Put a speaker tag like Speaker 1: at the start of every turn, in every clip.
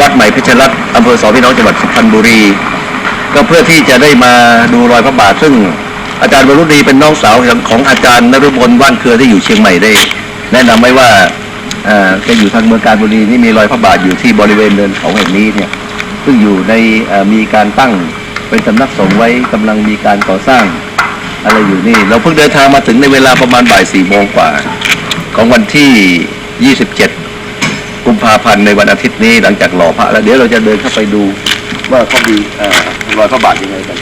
Speaker 1: วัดใหม่เพชรรัตน์อำเภอสองพี่น้องจังหวัดสุพรรณบุรี ก็เพื่อที่จะได้มาดูรอยพระบาท ซึ่งอาจารย์วรุณีเป็นน้องสาวของอาจารย์นฤมลว่านเครือที่อยู่เชียงใหม่ได้ แนะนำไว้ว่าเออแกอยู่ทางเมืองการบุรีนี่มีรอยพระบาทอยู่ที่บริเวณเนินเขาแห่งนี้เนี่ยซึ่งอยู่ในมีการตั้งเป็นสำนักสงฆ์ไว้กำลังมีการก่อสร้างอะไรอยู่นี่ เราเพิ่งเดินทางมาถึงในเวลาประมาณบ่ายสี่โมงกว่า ของวันที่ 27 กุมภาพันธ์ในวันอาทิตย์นี้หลังจากหล่อพระแล้วเดี๋ยวเราจะเดินเข้าไปดูว่าเขามีเอ่อรอยพระบาทยังไงกัน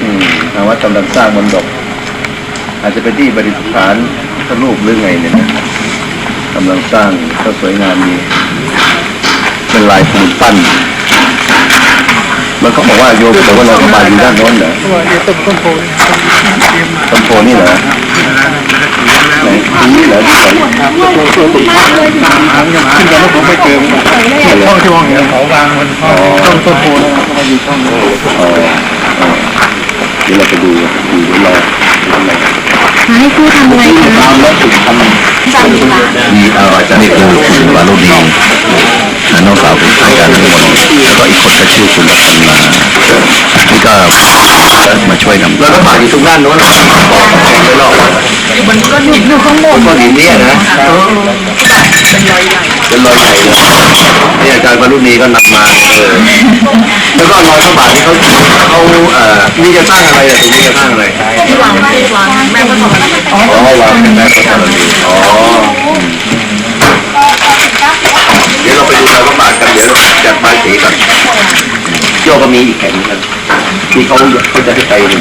Speaker 1: อืมทางวัดกำลังสร้างมนดบอาจจะเป็นที่ประดิษฐานพระรูปหรือไงเนี่ยนะกำลังสร้างก็สวยงามดีเป็นลายปูนปั้นมันเขาบอกว่าโยมบอกว่ารอยพระบาทอยู่ด้านโน้นเหรอ
Speaker 2: ตัวเดี๋ยวต้นต้นโพนี่เตรียมมา
Speaker 1: ต้นโพนี่เหรอไห นี่เหรอที่ไหน
Speaker 2: ตัวติดมากเลยตามหาไม่มาขึ้นแต่ว่าผมไม่เจอช่องที่มองเห็นเขาวางบนช่องต้นต้นโพนะมันอยู่ช่องนี้
Speaker 1: เออเออเดี๋ยวเราไปดูดูแล้วรอะ
Speaker 3: ให้ครูทำอะไรคะจันทร์ละ
Speaker 1: มีเอออาจารย์คือคุณวารุณีน้องสาวของอาจารย์ทั้งหมดแล้วก็อีกคนก็ชื่อคุณรัตนานี่ก็มาช่วยนำแล้วก็มาอยู่ตรงด้านโน้นบอกบอกไปรอบ
Speaker 3: มันก็อยู่อยู่ข้างบน
Speaker 1: ก้อนหินเนี่ยนะ
Speaker 3: เป็นรอยใหญ่
Speaker 1: เป็นรอยใหญ่เลยนี่อาจารย์วรุณีก็นำมาเออแล้วก็รอยพระบาทที่เขาเขาเอ่อนี่จะสร้างอะไรอะตรงนี้จะสร้างอะไร
Speaker 3: ที่วางที่วางแม่ก็ทำอะไร
Speaker 1: อ๋อวางเป็นแม่พระธรณีอ๋อเดี๋ยวเราไปดูรอยพระบาทกันเดี๋ยวจัดใบายสีก่อนโยกก็มีอีกแห่งหนึงครับที่เขาเขาจะให้ไปเนี่ย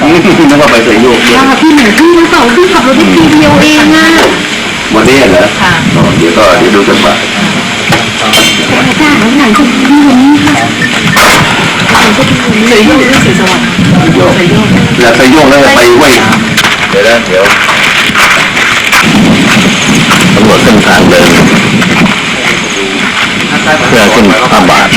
Speaker 1: มันนึกว่าไปเสยโยกเนี่ย
Speaker 3: ค่ะพี่หนูพี่ทั้งสองพี่ขับรถได้ทีเดียวเองอะ
Speaker 1: วันนี้เหรออ๋อเดี๋ยวก็เดี๋ยวดูกันบ่าย
Speaker 3: อาจารย์หลังจากที่วันนี้ค่ะเคยยุ่งเรื่องสีสวรรค์
Speaker 1: โยกแล้วไปโยกแล้วไปเว้ยเดี๋ยวนะเดี๋ยวตำรวจเส้นทางเดินเพื่อขึ้นพระบาท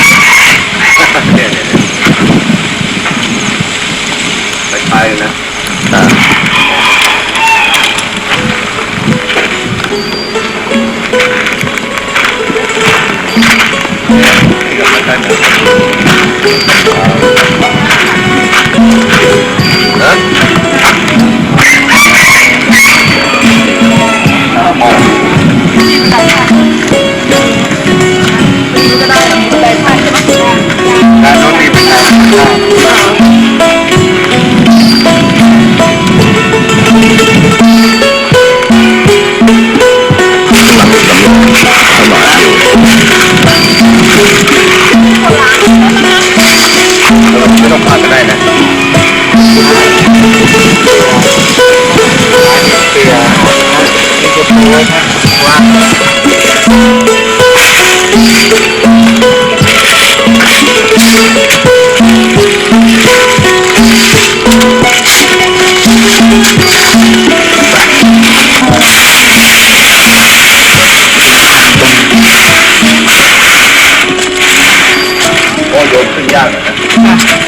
Speaker 1: โยนขึ้นยากนะ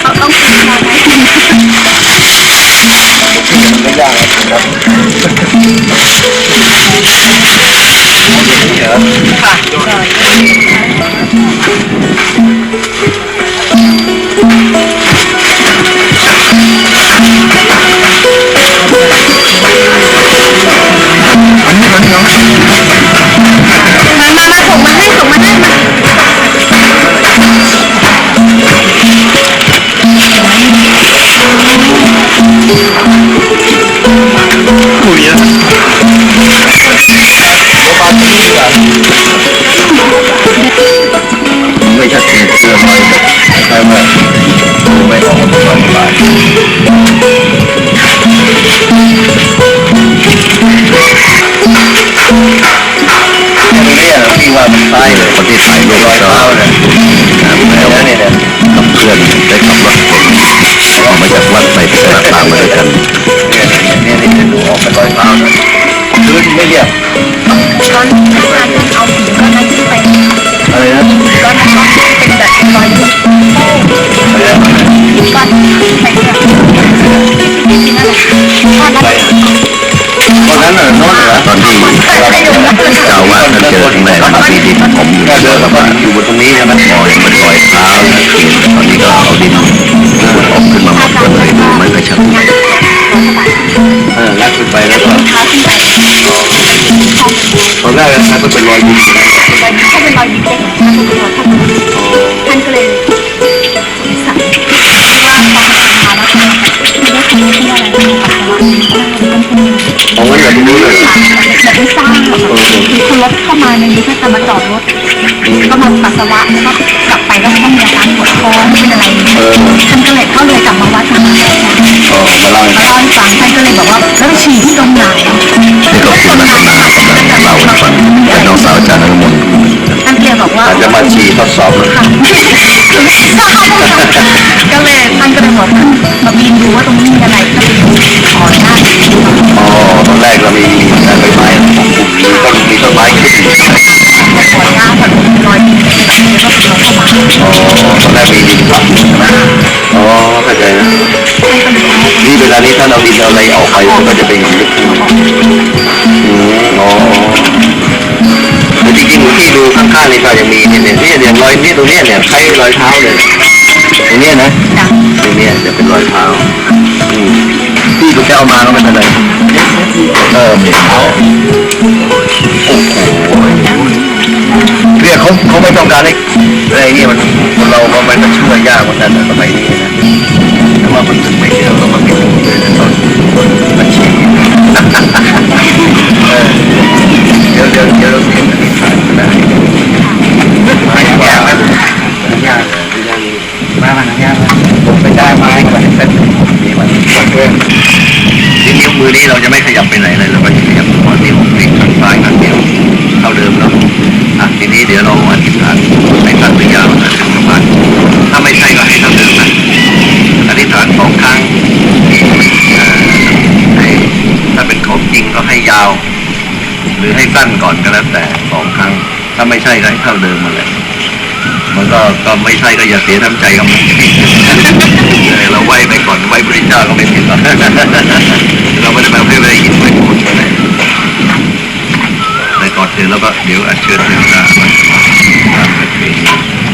Speaker 3: เอาต้องกินอะไร
Speaker 1: ไม่ยากนะครับนี่เหรอ
Speaker 3: ค่ะ
Speaker 2: คุยนะ
Speaker 1: ไม่ชัดเจนเสื้อไม้ใช่ไหมไม่ออกมาเป็นลายตรงนี้อะที่ว่ามันซ้เลยคนที่ถ่ายรูปรอยเท้าเนี่ยแล้วเนี่ยกับเพื่อนได้ขับรถออกมาจากวัดไปพิจารณา
Speaker 2: ม
Speaker 1: มาด้
Speaker 2: วย
Speaker 3: กัน เนี่ย
Speaker 2: เแบบนี้เลย
Speaker 3: แบบไม่สร้างหรอกคือคนรถเข้ามาในนี้ก็จะมาจอดรถ ก็มาปัสสาวะแล้วก็กลับไปแล้วก็มีอาการปวดท้องเป็นอะไรท่านก็เลยเขาเลยกลับมาวัดท่านมา
Speaker 2: เออมาเล่าให้
Speaker 3: เล่าให้ฟังท่านก็เลยบอกว่าแล้วฉี่ที่ตรงไหน
Speaker 1: นี่ก็คุณนันทนาลังเล่าฟังเป็นน้องสาวอาจารย์นรมน
Speaker 3: ท่านเกบอกว่า
Speaker 2: จะมาฉี่ทดสอบนะ
Speaker 3: ค่ะก็เลยท่านก็เลยบอกมาบินดูว่าตรงนี้มีอะไรก็ไปดูขอหน้า
Speaker 2: อ๋อตอนแรกเรามีใบไม้ก็มนี้ก็มีต้นไม้ขึ้นอยู่
Speaker 3: ขอหน้าแบบรอยดินล้วก็เป็นรอยเข้ามา
Speaker 2: อ๋อตอนแรกมีดินทับอยู่ใช่ไหมอ๋อเข้าใจนะนี่เวลานี้ถ้าเราดินเอาอะไรออกไปมันก็จะเป็นอย่างนี้อืมอ๋อแต่จริงๆที่ดูข้างๆนี่ก็ยังมีเนี่ยเนี่ยเนี่ยรอยนี้ตรงเนี้ยเนี่ยใช้รอยเท้าเลยตรงเนี้ยนะ
Speaker 3: จ้ะ
Speaker 2: ตรงเนี้ยจะเป็นรอยเท้าอืม
Speaker 1: ที่คุณจะเอามาก็ไม่เป็นไรเออมีเขาโอ้โห เขาเขาไม่ต้องการให้อะไรนี่มันคนเราก็มันก็ช่วยยากเหมือนกันนะสมัยนี้นะแต่ว่ามันถึงไม่เชื่อก็มันไม่ถูกเลยนะตอน ช่ก็ให้เท่าเดิมมาเลยมันก็ก็ไม่ใช่ก็อย่าเสียน้ำใจกับมันเราไหวไปก่อนไหวพระเจ้าก็ไม่ผิดหรอกเราไม่ได้มาเพื่อไปยินไปพูดอะไรแต่ก่อนเสร็จแล้วก็เดี๋ยวอัญเชิญเทวดามาตามประเพณี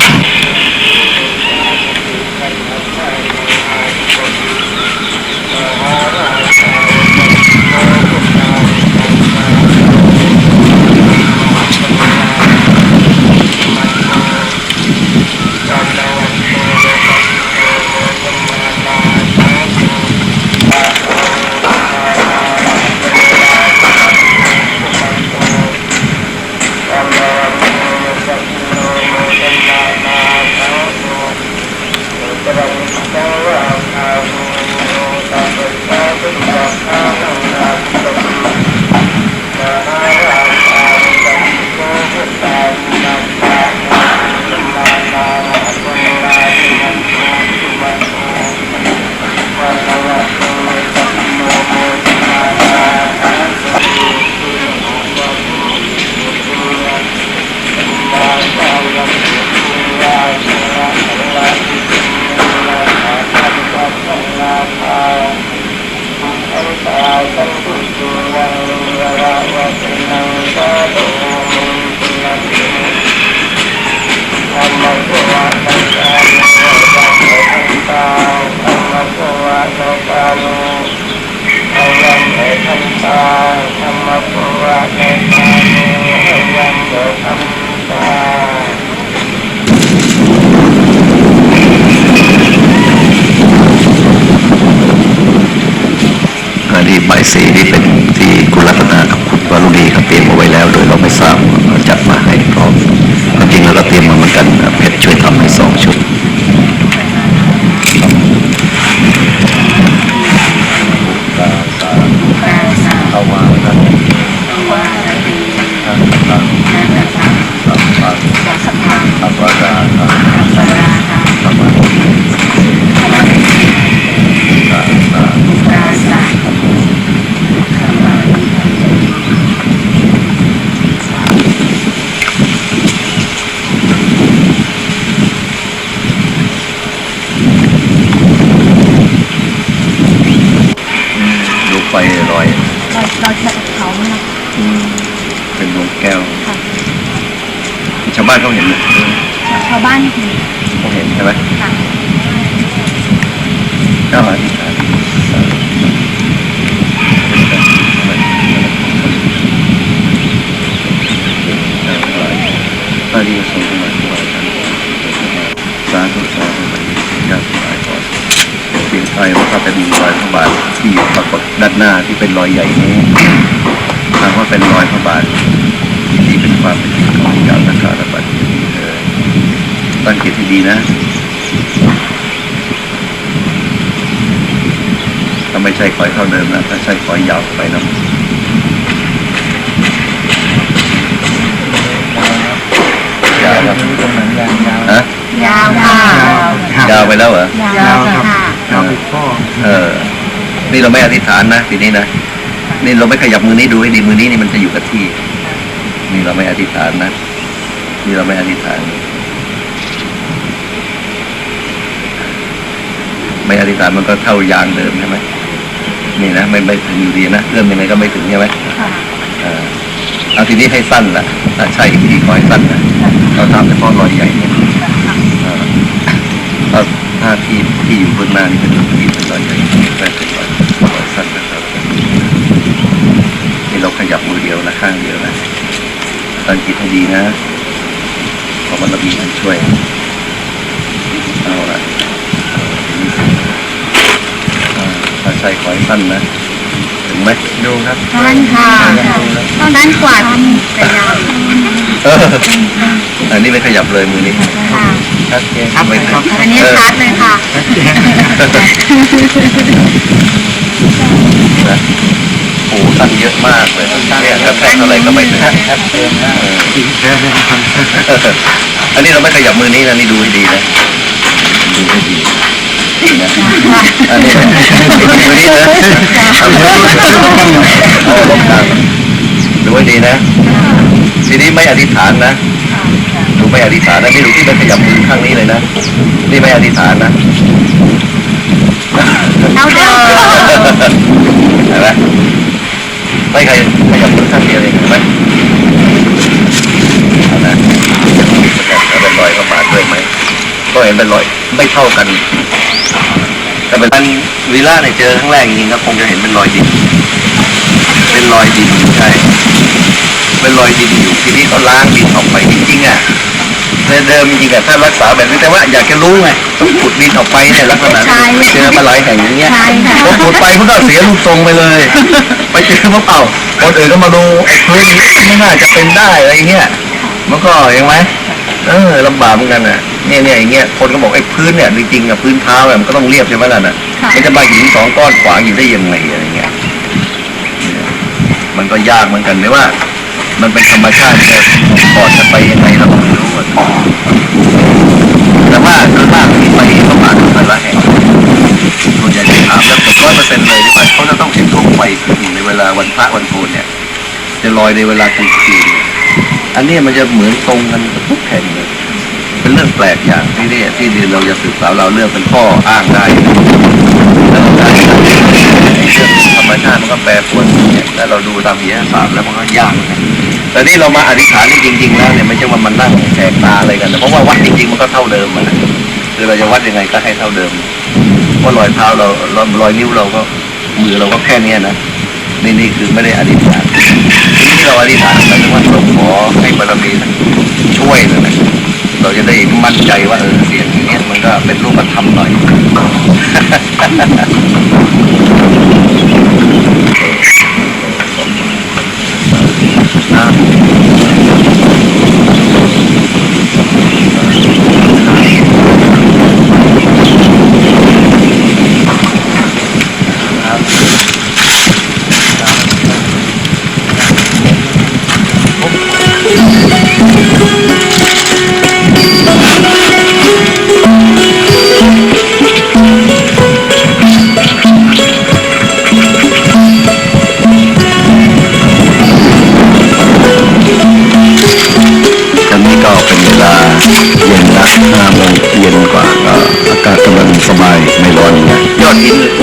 Speaker 1: อันที่ใบายสีที่เป็ นที่ บ้านเขาเห็นไหม
Speaker 3: ชาวบ้านคือ
Speaker 1: เขาเห็นใช่ไหม
Speaker 3: ค่ะ
Speaker 1: ก็อธิษฐานพระดีสงฆ์มาถวายกันสาธุสาธุญาติถวายก่อนเสียงไทยว่าถ้าเป็นรอยพระบาทที่ปรากฏด้านหน้าที่เป็นรอยใหญ่นี้ถามว่าเป็นรอยพระบาท ที่เป็นความเป็นจริงของเจ้าตากาลบัตรเออตั้งจิตให้ดีนะถ้าไม่ใช่ขอยเท่าเดิมนะถ้าใช่ขอยยาวไปนะยาวแล้วฮะ
Speaker 3: ยาวค่ะ
Speaker 1: ยาวไปแล้วเหรอยา
Speaker 3: วค่ะ
Speaker 1: เออเออ นี่เราไม่อธิษฐานนะทีนี้นะนี่เราไม่ขยับมือนี้ดูให้ดีมือนี้นี่มันจะอยู่กับที่ นี่เราไม่อธิษฐานนะนี่เราไม่อธิษฐาน ไม่อธิษฐานมันก็เท่ายางเดิมใช่ไหมนี่นะไม่ไม่ถึงอยู่ดีนะเริ่มยังไงก็ไม่ถึงใช่ไหม
Speaker 3: ค่ะ
Speaker 1: เออเอาทีนี้ให้สั้นละถ้าใช่อีกทีขอให้สั้นนะเราทำเฉพาะรอยใหญ่เนี่ยเออถ้าถ้าที่ที่อยู่เบื้องหน้านี่เป็นที่เป็นรอยใหญ่แต่เป็นรอยรอยสั้นนะครับนี่เราขยับมือเดียวนะข้างเดียวนะ ตังจิตให้ดีนะขอมันระบีมันช่วย เอาละอาถ้าใช่ขอให้สั้นนะ ถึงไหมดูครับ
Speaker 3: ท่านค่ะเท่านั้นกว่าแต่ยาว
Speaker 1: เอออันนี้ไม่ขยับเลยมือนี้
Speaker 3: ค่ะ
Speaker 1: ชัดเจนไม่ถึง
Speaker 3: อันนี้ชัดเลยค่ะ
Speaker 1: นะโอ้ตันเยอะมากเลยเนี่ยกระแทกเท่าไหร่ก็ไม่ถึงชัดเจนมากอันนี้เราไม่ขยับมือนี้นะนี่ดูให้ดีนะดูให้ดีนี่นะอันนี้มือนี้นะเอาลงทางดูให้ดีนะทีนี้ไม่อธิษฐานนะดูไม่อธิษฐานนะนี่ดูที่ไม่ขยับมือข้างนี้เลยนะนี่ไม่อธิษฐานนะ
Speaker 3: เท่าเดิม
Speaker 1: เห็นไหมไม่ใครขยับมือข้างเดียวเองเห็นไหมเอานะจะเป็นรอยเข้ามาด้วยไหมก็เห็นเป็นรอยไม่เท่ากัน แต่เป็นอันวิลล่าเนี่ยเจอครั้งแรกจริงก็คงจะเห็นเป็นรอยดินเป็นรอยดินใช่เป็นรอยดินอยู่ทีนี้เขาล้างดินออกไปจริงๆอะ แต่เดิมจริงๆอะถ้ารักษาแบบนี้แต่ว่าอยากจะรู้ไงต้องขุดดินออกไปเนี่ยลักษณะนี้เจอมาหลายแห่งอย่างเงี้ย
Speaker 3: ใช่ค่ะ
Speaker 1: พอขุดไปมันก็เสียรูปทรงไปเลย ไปเจอพวกเปล่าคนอื่นก็มาดูไอ้พื้นนี้ไม่น่าจะเป็นได้อะไรเงี้ยมันก็เห็นไหมเออลำบากเหมือนกันน่ะเนี่ยเนี่ยอย่างเงี้ยคนก็บอกไอ้พื้นเนี่ยจริงๆอะพื้นเท้าเนี่ยมันก็ต้องเรียบใช่ไหมล่ะน่ะ
Speaker 3: ค่ะ
Speaker 1: มันจะมาหินสองก้อนขวางอยู่ได้ยังไงอะไรเงี้ยมันก็ยากเหมือนกันไม่ว่า มันเป็นธรรมชาติเนี่ยก่อนจะไปยังไงเราก็ไม่รู้แต่ว่าโดยมากที่ไปก็มาทุกแต่ละแห่งส่วนใหญ่จะถามแล้วร้อยเปอร์เซ็นต์เลยที่ว่าเขาจะต้องเห็นดวงไฟขึ้นในเวลาวันพระวันโกนเนี่ย จะลอยในเวลากลางคืนอันนี้มันจะเหมือนตรงกันทุกแห่งเลยเป็นเรื่องแปลกอย่างที่นี่ที่เราจะสืบสาวเราเรื่องเป็นข้ออ้างได้แล้วการ เรื่องธรรมชาติมันก็แปรปรวนเนี่ยถ้าเราดูตามวิทยาศาสตร์แล้วมันก็ยากนะแต่นี่เรามาอธิษฐานจริง ๆ แล้วเนี่ยไม่ใช่ว่ามันนั่งแสกตาอะไรกันเพราะว่าวัดจริงๆมันก็เท่าเดิมนะคือเราจะวัดยังไงก็ให้เท่าเดิมว่ารอยเท้าเราเรารอยนิ้วเราก็มือเราก็แค่เนี้ยนะนี่นี่คือไม่ได้อธิษฐานนี่เราอธิษฐานหมายถึงว่าเราขอให้บารมีช่วยเลยนะเราจะได้มั่นใจว่าเออเสียงอย่างเนี้ยมันก็เป็นรูปธรรมหน่อย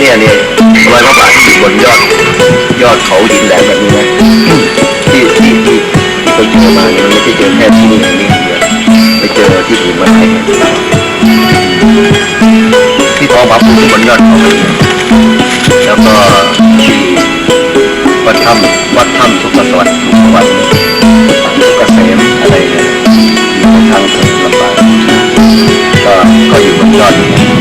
Speaker 1: เนี่ยเนี่ยรอยพระบาทที่อยู่บนยอด ยอดเขาหินแหลมแบบนี้นะที่ที่ที่ที่เขาเจอมาเนี่ยมันไม่ใช่เจอแค่ที่นี่อย่างนี้อย่เดียวจอที่อื่นมาไหนที่ทองผาภูมิบนยอดเขาเนี่ยแล้วก็ที่วัดถ้ำวัดถ้ำสุขสวัสดิ์สุขสวัสดิ์สุขเกษมอะไรเนี่ยอยู่ทางเสริมลำบากก็ก็อยู่บนยอดนี้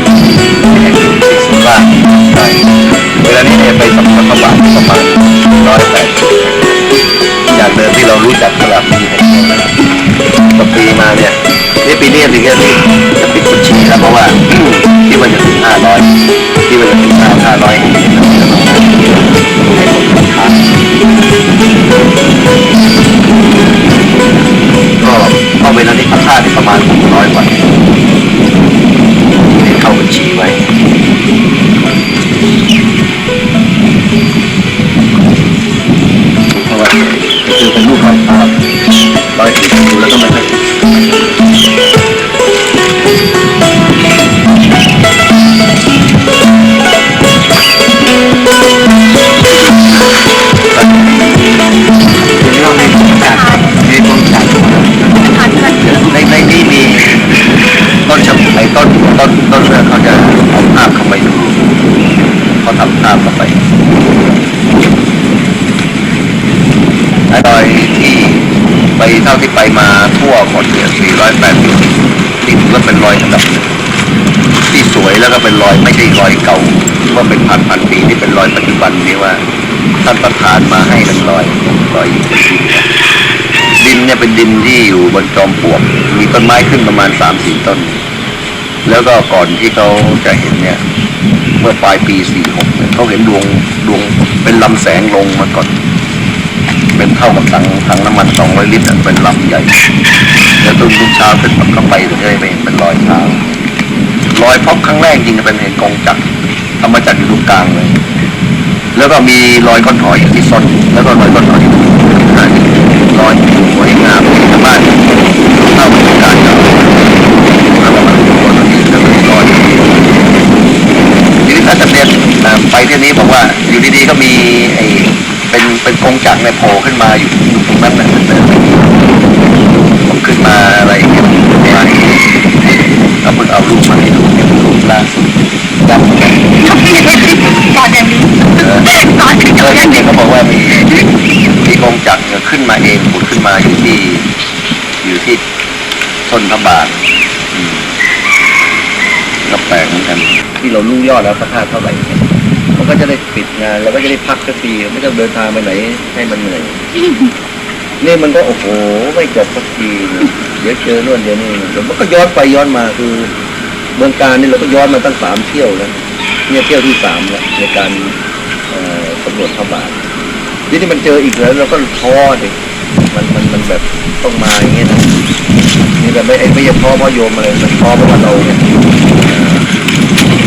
Speaker 1: เวลานี้เนี่ยไปสัมผัสพระบาทประมาณร้อยแปดสิบจากเดิมที่เรารู้จักตลาดมีต่อปีมาเนี่ยนี่ปีนี้ถึงจะจะปิดบัญชีแล้วเพราะว่าที่มันจะถึงห้าร้อยที่มันจะถึงห้าห้าร้อยให้คนค้าก็ก็เวลานี้ค่าที่ประมาณหกร้อยกว่าที่เข้าบัญชีไว้ ไปมาทั่วหมดเนี่ย480ที่ถือว่าเป็นรอยอันดับหนึ่งที่สวยแล้วก็เป็นรอยไม่ใช่รอยเก่าว่าเป็นพันพันปีที่เป็นรอยปัจจุบันนี้ว่าท่านประธานมาให้เป็นรอยรอยอยู่ที่ดินเนี่ยเป็นดินที่อยู่บนจอมปลวกมีต้นไม้ขึ้นประมาณสามสี่ต้น แล้วก็ก่อนที่เขาจะเห็นเนี่ย เมื่อปลายปีสี่หกเนี่ยเขาเห็นดวงดวงเป็นลำแสงลงมาก่อน เป็นเท่ากับถังถังน้ำมันสองร้อยลิตรอะเป็นลำใหญ่ แล้วตุ้นรุ่งเช้าขึ้นมาเข้าไปถึงได้ไม่เห็นเป็นรอยเท้ารอยพบครั้งแรกจริงเป็นเห็นกองจักรธรรมจักรอยู่ตรงกลางเลย แล้วก็มีรอยก้อนหอยอยู่ที่ส้นแล้วก็รอยก้อนหอยที่หน้านี่รอยสวยงามชาวบ้านเข้าบรรยากาศกับแล้วก็มาดูตัวนี้แล้วก็มีรอยทีนี้ถ้าจะเรียนอ่าไปที่นี้บอกว่าอยู่ดีๆก็มีไอ้ เป็นเป็นกงจักรในยโผล่ขึ้นมาอยู่อยู่ตรงนั้นนะเดินไปขึ้นมาอะไรเงี้ยมาเอาเพิ่งเอารูปมาให้ดูเนี่ยรูปล่าสุดจำได้
Speaker 3: ก่อนอย่างนี้
Speaker 1: เออ
Speaker 3: ก่อนถึง
Speaker 1: เอ
Speaker 3: จุ
Speaker 1: อ
Speaker 3: ด
Speaker 1: จ
Speaker 3: นี้
Speaker 1: เขาบอกว่ามีมีกองจักรเนี่ยขึ้นมาเองผุดขึ้นมาอยู่ที่อยู่ที่ต้นพระบาทก็แปลกเหมือนกัน ที่เรารู้ยอดแล้วพระธาตุเท่าไหร่ ก็จะได้ปิดงานแล้วก็จะได้พักสักทีไม่ต้องเดินทางไปไหนให้มันเหนื่อยนี่มันก็โอ้โหไม่จบสักทีเดี๋ยวเจอนู่นเดี๋ยวนี่เดี๋ยวมันก็ย้อนไปย้อนมาคือเมืองการนี่เราก็ย้อนมาตั้งสามเที่ยวแล้วเนี่ยเที่ยวที่สามแล้วในการเอ่อสำรวจพระบาททีนี้มันเจออีกแล้วเราก็ท้อดิมันมันมันแบบต้องมาอย่างเงี้ยนะนี่แบบไม่ไอ้ไม่ใช่ท้อเพราะโยมอะไรมันท้อเพราะว่าเราเนี่ย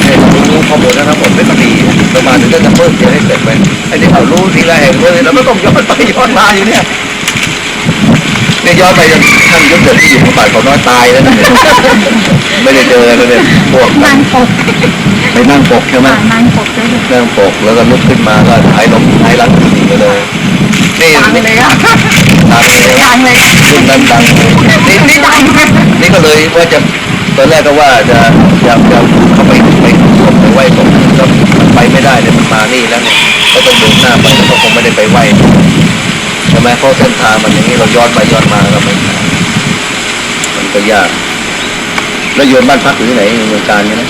Speaker 1: ให้เรารู้ข้อมูลทั้งหมดไม่ก็ดี ประมาณนึงก็จะเพิ่มเยอะให้เสร็จไปไอ้นี่เรารู้ทีละแห่งเลยแล้วไม่ต้องย้อนไปย้อนมาอยู่เนี่ยเนี่ยย้อนไปจนท่านยุทธเกิดที่อยู่พระบาทเขาน้อยตายแล้วนะเนี่ยไม่ได้เจอกันเลยเนี่ยพวก
Speaker 3: นางปก
Speaker 1: ไปนั่งปกใช่ไหม
Speaker 3: อ่านางปกด้วย
Speaker 1: นั่งปกแล้วก็ลุกขึ้นมาก็หายลมหายรังหนีไปเลยนี่
Speaker 3: ดังเลยอะ
Speaker 1: ดังเลย
Speaker 3: ดังเลย
Speaker 1: รุ่นนั้นดังเลยนี่นี่
Speaker 3: ดัง
Speaker 1: นี่ก็เลยว่าจะตอนแรกก็ว่าจะอยากจะเข้าไปไป ศพไปไหว้ตรงนี้ก็ไปไม่ได้เลยมันมานี่แล้วเนี่ยก็ต้องเดินหน้าไปแล้วก็คงไม่ได้ไปไหว้ใช่ไหมเพราะเส้นทางมันอย่างนี้เราย้อนไปย้อนมาก็ไม่ได้มันก็ยากแล้วโยนบ้านพักอยู่ที่ไหนเมืองการใช่ไหม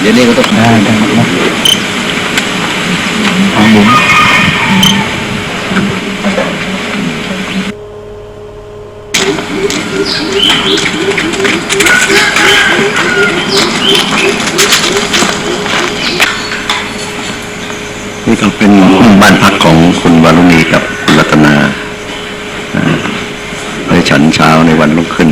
Speaker 1: เดี๋ยวนี้ก็ต้อง
Speaker 2: ได้ได้ครับทา นี่ก็เป็นบ้านพักของคุณวารุณีกับคุณ
Speaker 1: รัตนาไปฉันเช้าในวันลุกขึ้น